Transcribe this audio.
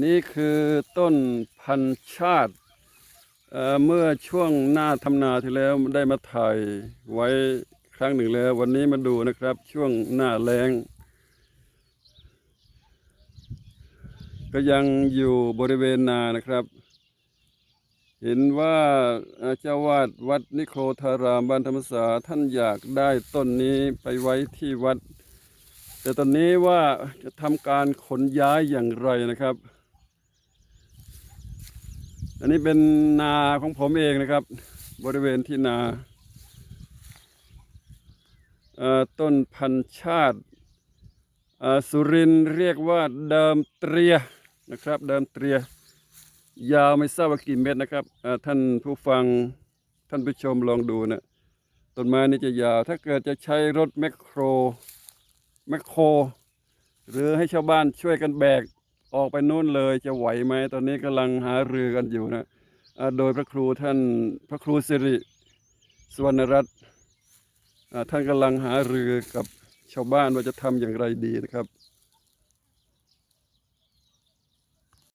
นี่คือต้นพันชาติเเมื่อช่วงหน้าทำนาที่แล้วได้มาถ่ายไว้ครั้งหนึ่งแล้ว วันนี้มาดูนะครับช่วงหน้าแล้งก็ยังอยู่บริเวณนานะครับ เห็นว่าเจ้าวาดวัดนิโครธารามบ้านธรรมศาท่านอยากได้ต้นนี้ไปไว้ที่วัด แต่ตอนนี้ว่าจะทำการขนย้ายอย่างไรนะครับ อันนี้เป็นนาของผมเองนะครับ บริเวณที่นาต้นพันชาติสุรินเรียกว่าเดิมเตรียนะครับ เดิมเตรีย ยาวไม่ทราบว่ากี่เมตรนะครับท่านผู้ฟังท่านผู้ชมลองดูนะต้นไม้นี่จะยาว ถ้าเกิดจะใช้รถแมคโครแมคโคร หรือให้ชาวบ้านช่วยกันแบก ออกไปนู่นเลยจะไหวไหมตอนนี้กำลังหาเรือกันอยู่นะโดยพระครูท่านพระครูสิริสวรรณรัตน์ท่านกำลังหาเรือกับชาวบ้านว่าจะทำอย่างไรดีนะครับ